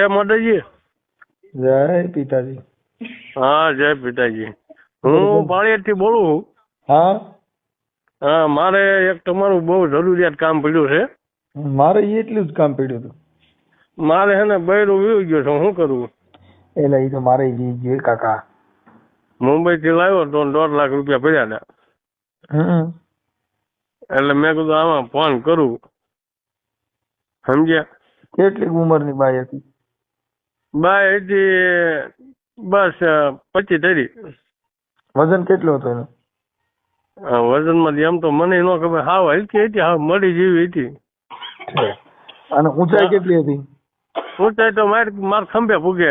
જય માતાજી જય પિતાજી. હા જય પિતાજી. હું પાળિયાદથી બોલું હા. હા મારે એક તમારું બહુ જરૂરિયાત કામ પડ્યું છે. મારે એટલું જ કામ પડ્યું હતું. મારે હે ને બૈરું વીવી ગયો છે શું કરવું એટલે એ તો મારે ઈ ગયું કાકા. મુંબઈ થી લાવ્યો તો દોઢ લાખ રૂપિયા પડ્યા હતા. એટલે મેં કીધું આમાં ફોન કરું. સમજ્યા? કેટલી ઉંમરની બાઈ હતી? બાય હતી બસ પચીસ તરી વજન કેટલું હતું વજન વજનમાં એમ તો મને ન ખબર. હાવ હલકી હતી હાવ મળી જેવી હતી. અને ઊંચાઈ કેટલી હતી? ઊંચાઈ તો માર માર ખંભે પૂગે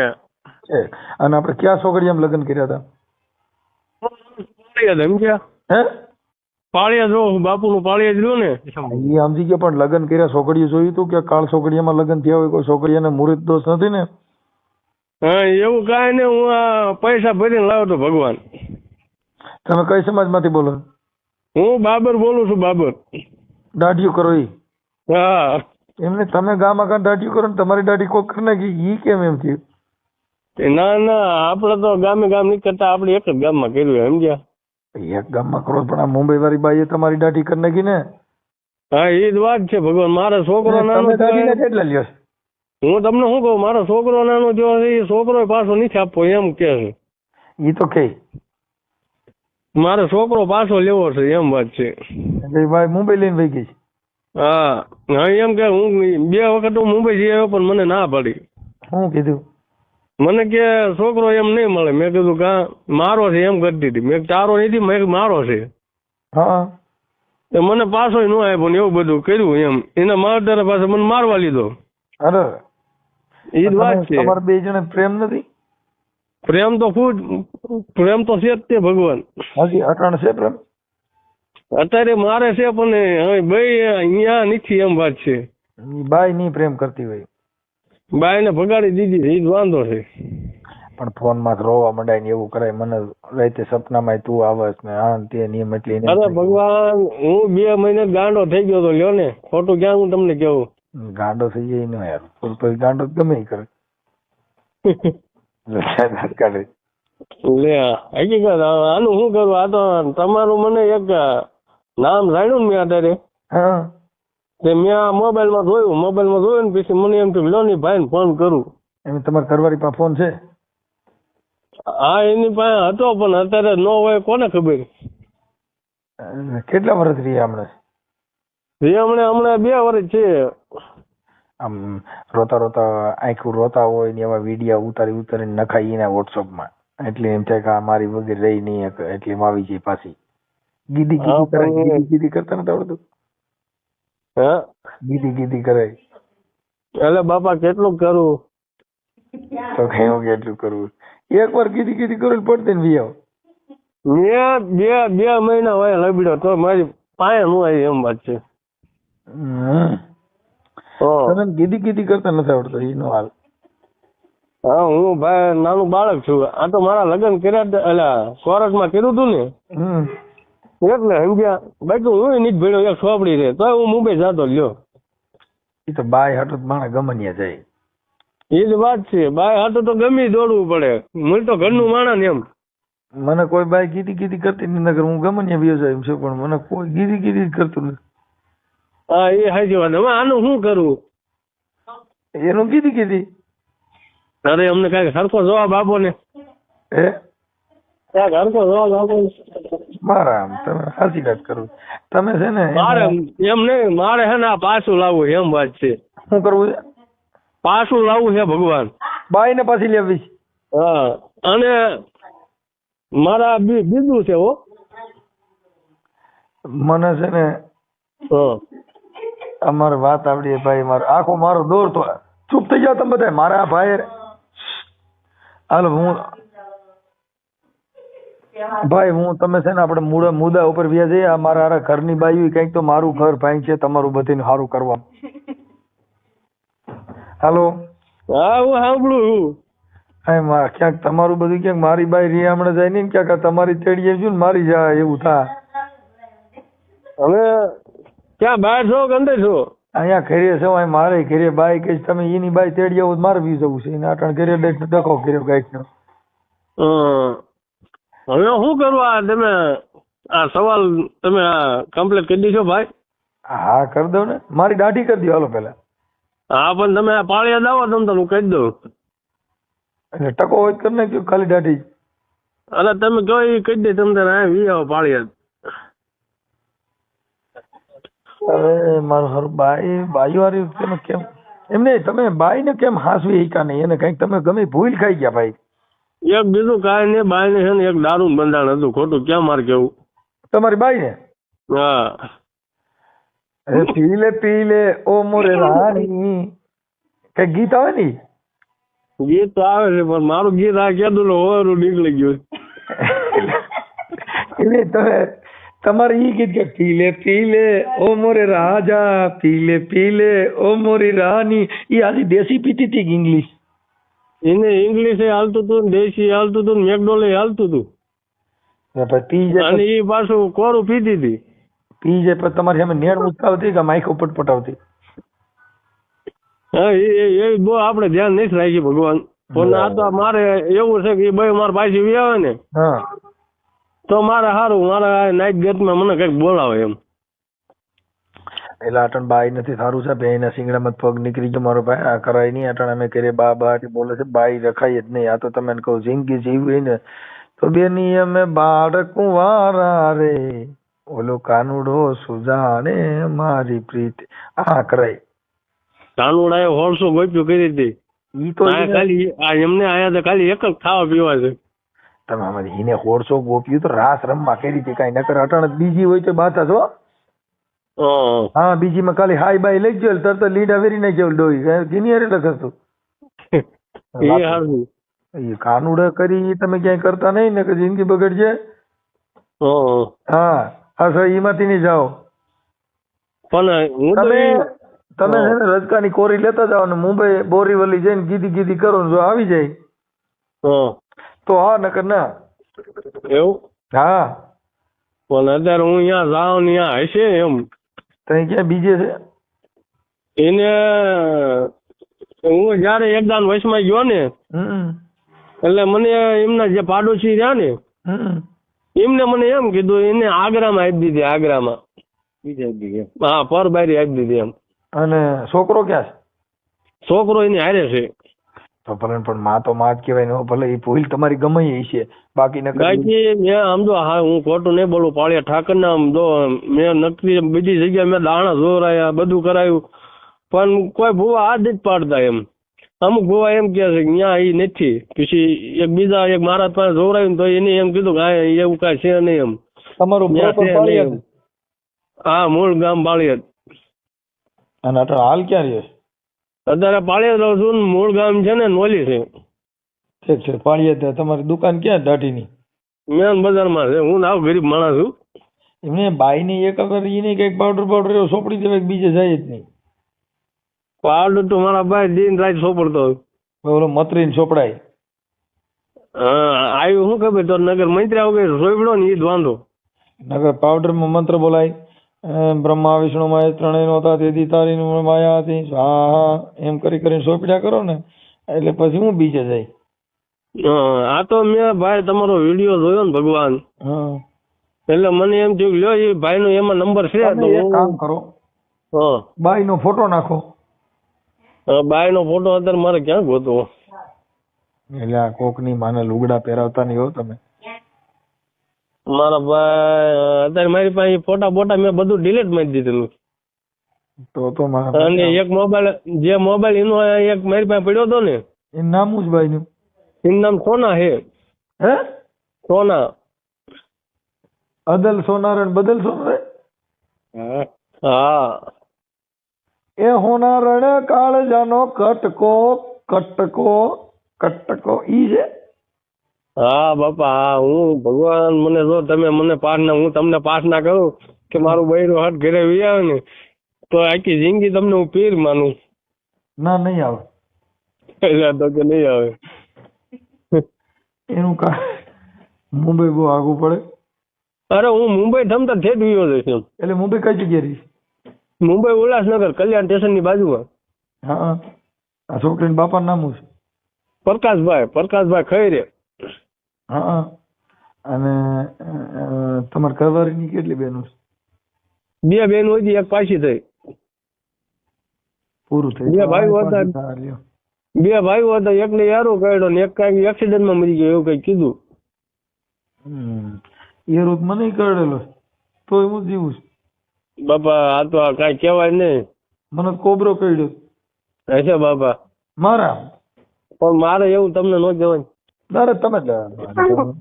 અને આપણે ક્યાં એમ લગ્ન કર્યા હતા? પાળિયાદ સમજ્યા? હે? પાળિયા જો બાપુનું પાળિયાદ રહ્યું ને. ઈ સમજી ગયા પણ લગ્ન કર્યા છોકરીઓ જોયું તું કે કાળ છોકરીયામાં લગ્ન થયા હોય કોઈ છોકરીયાને મુહૂર્ત દોષ નથી ને? હા એવું કાંઈ ને હું આ પૈસા ભરીને લાવ્યો તો ભગવાન. તમે કઈ સમાજમાંથી બોલો? હું બાબર બોલું છું બાબર. દાઢીઓ કરો ઈ. હા. એમને તમે ગામ આગળ દાઢીઓ કરો ને તમારી દાઢી કોક કરી નાખી ઈ કેમ એમ થયું? ના ના આપણે તો ગામે ગામ નીકળતા આપણે એક જ ગામમાં કર્યું સમજ્યા? એક ગામમાં કરો પણ આ મુંબઈ વાળી બાઈએ તમારી દાઢી કરી નાખી ને? હા એ જ વાત છે ભગવાન. મારા છોકરો નાનો કેટલા લ્યો? હું તમને શું કહું મારો છોકરો નાનો જો છે એ છોકરો પાછો નથી આપવો એમ કે છે. એ તો કે મારો છોકરો પાછો લેવો છે એમ વાત છે. એટલે ઈ મુંબઈ લઈને વહી ગઈ. હા હા એમ કે હું બે વખત હું મુંબઈ જઈ આવ્યો પણ મને ના પડી. શું કીધું? મને કે છોકરો એમ નહીં મળે. મેં કીધું કા મારો છે એમ કરતી દીધી. મેં તારો નથી મેં મારો છે. હા. મને પાછો ન આપ્યો ને એવું બધું કર્યું એમ. એના માવતરે પાસે મને મારવા લીધો. અરે. એ જ વાત છે. તમારે બે જણે પ્રેમ નથી? પ્રેમ તો ખૂબ પ્રેમ તો છે જ તે ભગવાન. હજી અટાણ છે પ્રેમ? અત્યારે મારે છે પણ હવે ભાઈ અહીંયા નથી એમ વાત છે. બાયની પ્રેમ કરતી હોય. બાઈને ભગાડી દીધી એ જ વાંધો છે. પણ ફોનમાં રોવા મંડાય ને એવું કરાય મને રાતે સપનામાં તું આવસ ને આ તે નિયમ એટલે અરે ભગવાન હું બે મહિને ગાંડો થઈ ગયો તો લ્યો ને ખોટું ક્યાં હું તમને કેવું ગાંડો થઈ જાય નો યાર. પછી ગાંડો ગમે કરે. સાહેબ લે હકીકત આનું શું કરું? આ તો તમારું મને એક નામ જાણ્યું મેં અત્યારે હા. તે મેં આ મોબાઈલમાં જોયું. મોબાઈલમાં જોયું ને પછી મને એમ થયું લો ની ભાઈને ફોન કરું. એમ તમારે ઘરવાળી પાસે ફોન છે? હા એની પાસે હતો પણ અત્યારે ન હોય કોને ખબર? કેટલા વર્ષ રહ્યા હમણાં? એ હમણાં હમણાં બે વર્ષ છે. આમ રોતા રોતા આખું રોતા હોય ને એવા વિડીયા ઉતારી ઉતારી નખાઈ એના વોટ્સઅપમાં એટલે એમ થાય કે આ મારી વગર રહી નહીં એટલે એમ આવી જાય પાછી. ગીધી ગીધી કરે ગીધી ગીદી કરતા નથી આવડતું? હા? ગીધી ગીધી કરે એટલે બાપા કેટલું કરું? તો કઈ કેટલું કરવું એક વાર ગીદી ગીદી કરું પડતી ને વી બે બે બે મહિના હોય લબડ્યો તો મારી પાસે નું એમ વાત છે. તને ગીદી ગીદી કરતા નથી આવડતો એનો હાલ. હા હું ભાઈ નાનું બાળક છું. આ તો મારા લગ્ન કર્યા એટલે કોરસમાં કર્યું હતું ને? એટલે સમજ્યા બાકી હું નથી ભેડો એક સોપડી રે તો હું મુંબઈ જતો લ્યો એ તો બાય હાટું માણા ગમનિયા જાય. એ જ વાત છે. બાય હાટો તો ગમે દોડવું પડે. મને તો ઘરનું માણા ને એમ. મને કોઈ બાય ગીધી ગીધી કરતી નથી નગર હું ગમનિયા બીજો એમ છે પણ મને કોઈ ગીધી ગીધી જ કરતું નથી. હા એ હાજી વાત હવે આનું શું કરવું? એનું કીધી કીધી? અરે અમને કંઈક સરખો જવાબ આપો ને. હે? ક્યાંક સરખો જવાબ આપો મારા તમે સાચી વાત કરું. તમે છે ને મારે એમ નહીં મારે હે ને આ પાછું લાવવું એમ વાત છે. શું કરવું છે? પાછું લાવવું છે ભગવાન. બાઈ ને પાછી લેવી. હા અને મારા બી- બીજું છે હો. મને છે ને હા. અમારે વાત આવડી ભાઈ મારો આખો મારો દોર તો ચૂપ થઈ જાવ તમે બધા મારા ભાઈ હાલો હું ભાઈ હું તમે છે ને આપણે મૂળ મુદ્દા ઉપર વ્યા જઈએ. આ મારા હારા ઘરની બાઈ કંઈક તો મારું ઘર ભાઈ છે તમારું બધીને સારું કરવા. હાલો. હા હું સાંભળું છું. હા મા ક્યાંક તમારું બધું ક્યાંક મારી બાઈ રી હમણાં જાય નહીં ક્યાંક તમારી તેડીએ છું ને મારી જાય એવું થાય હવે ક્યાં બહાર છો કે અંદર છો? અહીંયા ઘેરે છો અહીં મારે ઘેરે બાઈ કે તમે એની બાઈ તેડી આવો મારે બી જવું છે. એને અટણ ઘેરે ડેટ ડખો કર્યો ગાઈડનો હમ. હવે શું કરવા તમે આ સવાલ તમે આ કમ્પ્લીટ કરી દીધો ભાઈ? હા કરી દઉં ને. મારી દાઢી કરી દો હાલો પેલા હા પણ તમે આ પાળિયા દાવો તમે તમને કહી દઉં. એટલે ટકો હોય કરી નાખ્યો ખાલી દાઢી. અલા તમે કહો એ કહી દે તમે તારે આ વી આવો પાળિયા. હવે મારું હારું બાઈ બાઈ વાળી તમે કેમ? એમ નહીં તમે બાઈ ને કેમ હાસવી હિકા નહીં? એને કંઈક તમે ગમે ભૂલ ખાઈ ગયા ભાઈ. એક બીજું કાંઈ નહીં બાય ને છે ને એક દારૂ બંધાણ હતું ખોટું. ક્યાં માર કેવું? તમારી બાઈ ને હા. અરે પી લે પી ઓ મોરે રાણી. કે ગીત આવે ની ગીત તો આવે છે પણ મારું ગીત આ કેદું હોરું નીકળી ગયું. એટલે તમે તમારે ઈ ગીત કે પીલે પીલે ઓ મોરે રાજા પીલે પીલે ઓ મોરી રાની ઈ આજી દેશી પીતી હતી ઇંગ્લિશ? એને ઇંગ્લિશ હાલતું હતું દેશી હાલતું હતું મેકડોલે હાલતું હતું અને એ પાછું કોરું પીધી હતી પી જાય તમારી સામે નેણ કે માઇકો પટપટાવતી હા એ એ- એ બહુ આપણે ધ્યાન નથી રાખી ભગવાન. પણ આ તો મારે એવું છે કે એ ભાઈ મારે પાછી આવે ને. હા. તો મારે સારું મારા નાઇટ ગેટમાં મને કંઈક બોલાવે એમ. એટલે અટણ બાઈ નથી સારું છે બેયના શિંગડામાં પગ નીકળી ગયો મારો ભાઈ. આ કરાય નહીં અટણ અમે કરીએ બા બા બોલે છે બાઈ રખાય જ નહીં. આ તો તમે કહો જિંદગી જીવી ને તો બેની અમે બાળકું વારા રે. ઓલો કાનુડો સુજાણે મારી પ્રીત. આ કરાય. કાનુડાએ હોળસો ગોપ્યું કરી હતી. ઈ તો ખાલી આ એમને આયા તો ખાલી એક જ ખાવા પીવા છે. તમે આમાં એને હોડસો ગોપ્યું તો રાસ રમવા કરી હતી કાંઈ નકર અટણ બીજી હોય તો બાતા છો હા. હા બીજીમાં ખાલી હાય બાય લઈ ગયો તરત લીડા વેરી જવું ડોઈ કિનિયર લખતું એ હારું. એ કાનુડા કરી તમે ક્યાંય કરતા નહીં ને કે જિંદગી બગડશે. હા હા સર એમાંથી નહીં જાઓ. પણ તમે તમે છે ને રજકાની કોરી લેતા જાઓ ને મુંબઈ બોરીવલી જઈને ગીધી ગીધી કરો ને જો આવી જાય. તો હા નકર ના. એવું? હા. પણ અત્યારે હું અહીંયા જાઉં ને અહીંયા હશે એમ. તઈ ક્યાં બીજે છે? એને હું જયારે એકદાનમાં ગયો ને એટલે મને એમના જે પાડોશી રહ્યા ને હમ. એમને મને એમ કીધું એને આગ્રામાં આપી દીધી આગ્રામાં. હા પર બારી આપી દીધી એમ. અને છોકરો ક્યાં છે? છોકરો એની હારે છે. તો ભલે પણ માં તો માં જ કહેવાય ને ભલે એ ભૂલ તમારી ગમે એ છે. બાકી નકર બાકી મેં આમ જો હા હું ખોટું નહીં બોલું પાળિયા ઠાકર ના આમ જો મેં નક્કી બીજી જગ્યાએ મેં દાણા જોરાયા બધું કરાયું. પણ કોઈ ભૂવા આ જ પાડતા એમ. અમુક ભૂવા એમ કે છે ત્યાં એ નથી. પછી એક બીજા એક મારા પાસે જોવરાયું તો એને એમ કીધું કે હા એવું કાંઈ છે નહીં એમ. તમારું હા મૂળ ગામ બાળિયત અને હાલ ક્યાં રહ્યો અત્યારે પાળીએ રહું છું ને મૂળ ગામ છે ને નોલી છે. ઠીક છે ત્યાં તમારી દુકાન ક્યાં દાઢીની? મેન બજારમાં છે હું આવ ગરીબ માણસ છું. એમને બાઈ ની એક અગર ઈ કંઈક પાવડર પાવડર એવો સોપડી દેવાય કે બીજે જાય જ નહીં. પાવડર તો મારા ભાઈ દિન રાત સોપડતો ઓલો મતરીને સોપડાય. હા આવ્યું શું ખબર તો નગર મંત્રી વગર સોયબડો ને ઈ જ વાંધો. નગર પાવડરમાં મંત્ર બોલાય. બ્રહ્મા વિષ્ણુ મહેશ ત્રણેય નહોતા તેથી તારી માયા હતી સ્વાહા એમ કરી કરીને સોપડ્યા કરો ને એટલે પછી હું બીજે જાય હા, આ તો મેં ભાઈ તમારો વીડિયો જોયો ને ભગવાન. એટલે મને એમ થયું લ્યો એ ભાઈ નો એમાં નંબર છે તો કામ કરો. હા. બાઈ નો ફોટો નાખો. બાઈ નો ફોટો અત્યારે મારે ક્યાં ગોતવો? એટલે આ કોકની માને લુગડા પહેરાવતા નહીં હો તમે. મારા ભાઈ અત્યારે મારી પાસે ફોટા બોટા મેં બધું ડિલીટ મારી દીધેલું તો તો મારા અને એક મોબાઈલ જે મોબાઈલ એનો એક મારી પાસે પડ્યો હતો ને એ નામ જ ભાઈ નું એનું નામ સોના હે હે? સોના. અદલ સોનાર અને બદલ સોનાર? હા. એ હોનારણ કાળજાનો કટકો કટકો કટકો ઈ છે? હા બાપા હા હું ભગવાન મને જો તમે મને પ્રાર્થના હું તમને પ્રાર્થના કરું કે મારું બૈરું હાથ ઘરે વી આવે ને તો આખી જિંદગી તમને હું પીર માનું. ના નહીં આવે. એટલે તો કે નહીં આવે. એનું કા મુંબઈ બહુ આગું પડે. અરે હું મુંબઈ ધમતા ઠેઠ વિયો જઈશ એમ. એટલે મુંબઈ કઈ જગ્યાએ રહી? મુંબઈ ઉલ્લાસનગર કલ્યાણ સ્ટેશનની બાજુમાં. હા. આ છોકરીના બાપાનું નામ શું છે? પ્રકાશભાઈ પ્રકાશભાઈ ખૈરે. હા અને તમારે ઘરવાળીની કેટલી બહેનો છે બે બેન હોય એક પાછી થઈ. પૂરું થઈ બે ભાઈઓ હતા. બે ભાઈઓ હતા એકને યારો કાઢ્યો ને એક કાંઈક એક્સિડન્ટમાં મરી ગયો એવું કઈ કીધું. રોજ મને કરડેલો તો તોય હું જીવું છું. બાપા આ તો આ કાંઈ કહેવાય નહીં. મને કોબરો કર્યો હશે બાપા. મારા? પણ મારે એવું તમને ન કહેવાય. અરે તમે જ-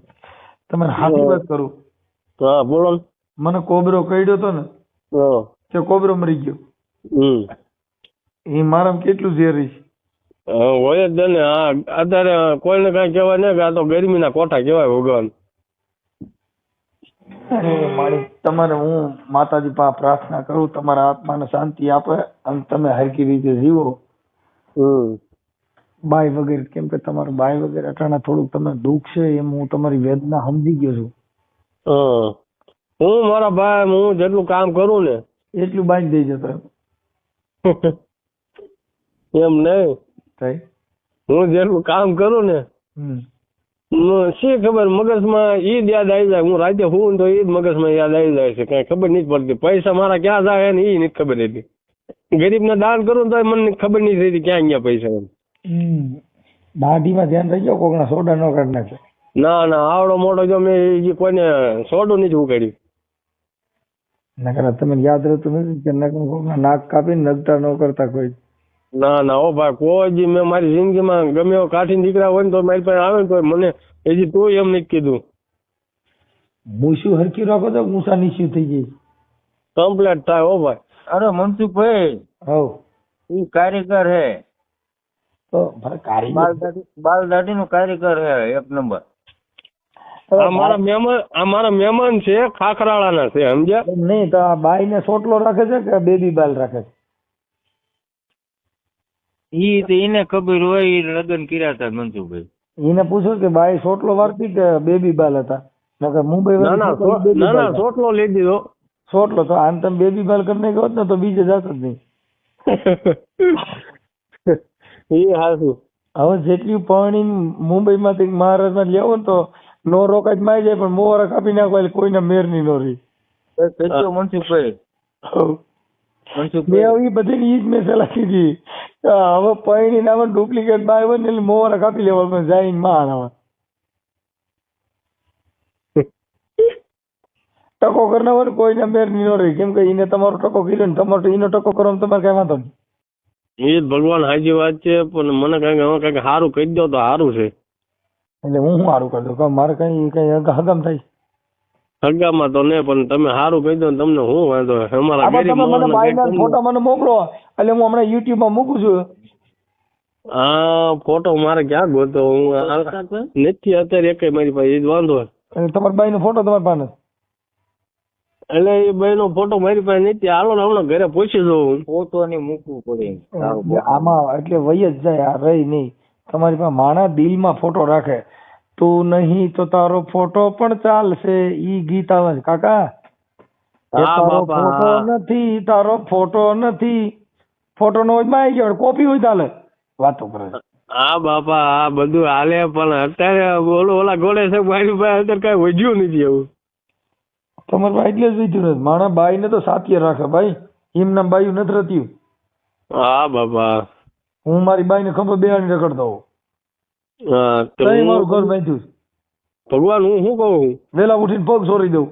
તમે હાથી વાત કરું. હા બોલો મને કોબરો કઈડ્યો તો ને તે કોબરો મરી ગયો. હમ. એ મારામાં કેટલું ઝેરી છે? હોય જ ને હા અત્યારે કોઈને કઈ કહેવાય નહીં કે આ તો ગરમીના કોઠા કહેવાય ભગવાન. મારી તમારે હું માતાજી પા પ્રાર્થના કરું તમારા આત્માને શાંતિ આપે અને તમે હરકી રીતે જીવો. હમ. બાય વગેરે કેમ કે તમારું બાય વગેરે અટાણા થોડુંક તમને દુઃખ છે એમ હું તમારી વેદના સમજી ગયો છું. હા મારા ભાઈ હું જેટલું કામ કરું ને એટલું બાંધી દઈ જતો એમ નહીં થાય હું જેટલું કામ કરું ને શી ખબર મગજમાં ઈ જ યાદ આવી જાય. હું રાતે હું તો ઈ જ મગજમાં યાદ આવી જાય છે. કઈ ખબર નથી પડતી. પૈસા મારા ક્યાં જાય ને ઈ નથી ખબર રહેતી ગરીબને દાન કરું તો મને ખબર નથી રહેતી ક્યાં ગયા પૈસા એમ. દાઢીમાં ધ્યાન રહી ગયો કોકના સોડા ન કાઢ નાખે. ના ના આવડો મોટો જો મેં ઈ કોઈને સોડું નથી ઉકાળ્યું નકર તમે યાદ રહેતું નથી કે નકમ કોકના નાક કાપીને નગતા ન કરતા કોઈ. ના ના ઓ ભાઈ કોઈ જી મેં મારી જિંદગીમાં ગમે એવો કાઠી દીકરા હોય ને તો મારી પાસે આવે ને તો મને હજી તું એમ નથી કીધું. મૂછું હરકી રાખો તો મૂછા નીચું થઈ જાય. કમ્પ્લેટ થાય ઓ ભાઈ. અરે મનસુખભાઈ હવ. ઈ કારીગર હે. તો ભાઈ બાલ દાઢી બાલ દાઢી નું કારીગર હે એક નંબર. આ મારા મહેમાન મહેમાન છે ખાખરાળાના છે સમજ્યા? નહીં તો આ બાઈ ને સોટલો રાખે છે કે બેબી બાલ રાખે છે? ઈ તો એને ખબર હોય ઈ લગ્ન કર્યા હતા મનસુખભાઈ. એને પૂછો કે બાઈ સોટલો વારતી કે બેબી બાલ હતા? નકર મુંબઈ ના ના સોટલો લઈ દીધો. સોટલો તો આમ તમે બેબી બાલ કરીને ગયો ને તો બીજે જાત જ નહીં. એ હાસું હવે જેટલી પાણી મુંબઈ માંથી મહારાષ્ટ્રમાં લેવો ને તો નો રોકાયમાં મારી જાય પણ મોર કાપી નાખો એટલે કોઈને મેરની નો રહી. સચ્ચો મનસુખભાઈ. મેં હવે બધી ઈ જ મેં સલાહ કીધી. હવે પરણી નામ ડુપ્લિકેટમાં હોય ને એટલે મોવારા કાપી લેવા પણ જાય માં આવા ટકો કરના હોય ને મેરની નો રહી. કેમ કે એને તમારો ટકો કર્યો ને તમારો એનો ટકો કરો તમારે કઈ વાંધો નહીં. એ જ ભગવાન હાજી વાત છે પણ મને કંઈક હવે કંઈક સારું કહી દો તો સારું છે. એટલે હું સારું કરી દઉં? મારે કઈ કઈ હગમ થાય હગામાં તો નહીં પણ તમે સારું કહી દો ને તમને હું વાંધો? અમારા ગરીબ મને બાયના કંઈક મને મોકલો. એટલે હું હમણાં યુટ્યુબમાં મૂકું છું. હા ફોટો મારે ક્યાં ગોતો હું નથી અત્યારે એક મારી પાસે એ જ વાંધો અને તમારા બાઈ નો ફોટો તમારી પાસે? એટલે એ ભાઈનો ફોટો મારી પાસે નથી. હાલો ને હમણાં ઘરે પૂછી જોઉં. ફોટો ને મૂકવું પડે. આમાં એટલે વય જ જાય આ રહી નહીં. તમારી પાસે માણા દિલમાં ફોટો રાખે. તું નહીં તો તારો ફોટો પણ ચાલશે. ઈ ગીત આવે કાકા તારો ફોટો નથી તારો ફોટો નથી. ફોટો નો માં આવી ગયો કોપી હોય ચાલે વાતો કરે હા બાપા આ બધું હાલે પણ અત્યારે બોલો ઓલા ગોળે છે મારી પાસે અત્યારે કઈ વધ્યું નથી એવું. તમારે ભાઈ એટલે જ વિધ્યું નથી માણા બાઈ ને તો સાથીએ રાખે ભાઈ. એમના બાયું નથી રત્યું હા બાબા. હું મારી બાઈ ને ખબર બેહાડી રખડતો હોઉં. તઈ મારું ઘર બાંધ્યું ભગવાન હું શું કહું વેલા ઉઠીને પગ છોડી દઉં.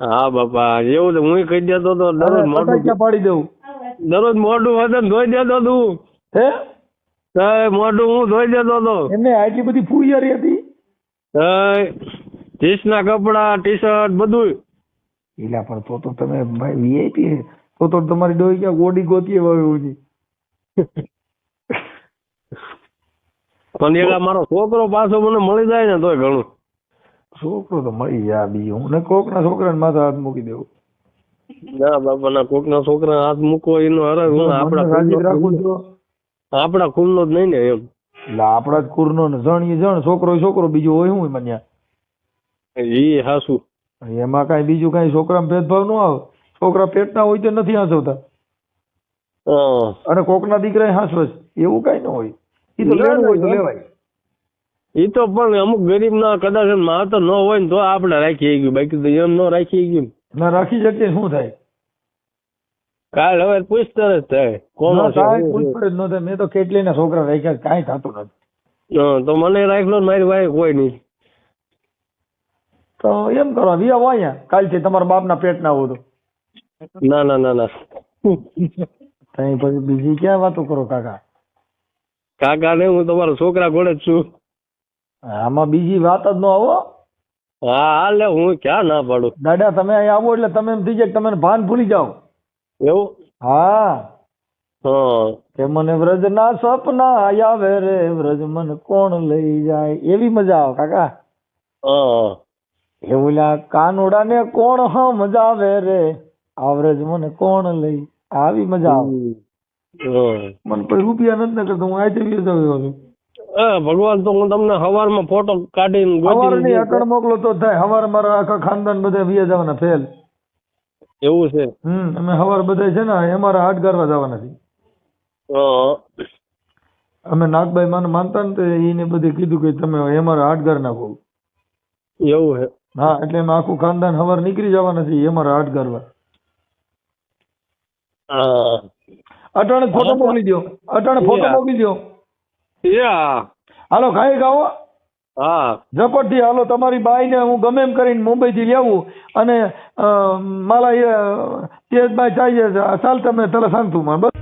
હા બાપા એવું તો હું કહી દેતો તો દરરોજ મોઢું પાડી દઉં. દરરોજ મોઢું વતન ધોઈ દેતો તું. હે? મોઢું હું ધોઈ દેતો તો. એમને આટલી બધી ફૂયારી હતી? જીન્સ ના કપડા ટી શર્ટ બધું એલા પણ તો તો તમે ભાઈ વીઆઈપી તો તો તમારી ડોઈ ક્યાં ગોડી ગોતીએ વાવ્યું છે પણ એક મારો છોકરો પાછો મને મળી જાય ને તોય ઘણું. છોકરો તો મળી જાય બીજું હું ને કોક ના છોકરાને માથા હાથ મૂકી દેવું. ના બાપા ના કોક ના છોકરા હાથ મૂકો એનો અરે હું મને આપડા આપડા ખુલ્લો જ નહીં ને એમ. એટલે આપડા જ કુરનો ને એ જણ છોકરો છોકરો બીજો હોય હું મન્યા ઈ હાસુ. એમાં કાંઈ બીજું કાંઈ છોકરામાં ભેદભાવ ન આવે. છોકરા પેટના હોય તો નથી હાંસવતા. અને કોકના દીકરા હાંસવે છે. એવું કઈ ન હોય. એ તો ના, લેવું હોય તો લેવાય. એ તો પણ અમુક ગરીબ ના કદાચ માવતર ન હોય ને તો આપણે રાખી ગયું. બાકી તો એમ ન રાખી ગયું. ના રાખી શકીએ શું થાય? કાલ હવે પૂછતા જ થાય. કોણ ના પૂછપરછ ન થાય. મેં તો કેટલીના છોકરા રાખ્યા કાંઈ થતું નથી. તો મને રાખલો ને મારી ભાઈ કોઈ નહીં. તો એમ કરો વિયા અહીંયા. કાલથી તમારા બાપના પેટના આવું તો ના ના ના ના. તઈ પછી બીજી ક્યાં વાતો કરો કાકા? કાકા ને હું તમારો છોકરા ઘોડે જ છું. આમાં બીજી વાત જ ન આવો. હા લે હું ક્યાં ના પાડું. દાદા તમે અહીં આવો એટલે તમે એમ થઈ જાય તમે ભાન ભૂલી જાઓ. એવું? હા. હા. કે મને વ્રજ ના સપના આવે રે. વ્રજ મન કોણ લઈ જાય? એવી મજા આવે કાકા. હા. એવું લ્યા કાનુડાને કોણ સમજાવે રે? આવરેજ મને કોણ લઈ? આવી મજા આવે. મને પછી રૂપિયા નથી ને કરતો હું આજે બી આવ્યો ભગવાન તો હું તમને સવારમાં ફોટો કાઢીને ગોતીને નહીં મોકલો તો થાય. સવારે મારા આખા ખાનદાન બધા વિયા જવાના ફેલ. એવું છે? હમ અમે સવાર બધા છે ને અમારા હાટ ગારવા જવાના છે અમે નાગભાઈ માને માનતા ને તો એને બધે કીધું કે તમે અમારા હાટ ગાર નાખો. એવું છે. હા એટલે અમે આખું ખાનદાન હવાર નીકળી જવાના છે હાથ ગારવા હા અટાણે ફોટો મોકલી દો અટાણે ફોટો મોકલી દો હાલો ખાઈ ગાવો હા. ઝપટથી હાલો તમારી બાઈને હું ગમે એમ કરીને મુંબઈથી લેવું અને માલા એ તેજભાઈ ચાહીએ ચાલ તમે શાંતું માં બસ.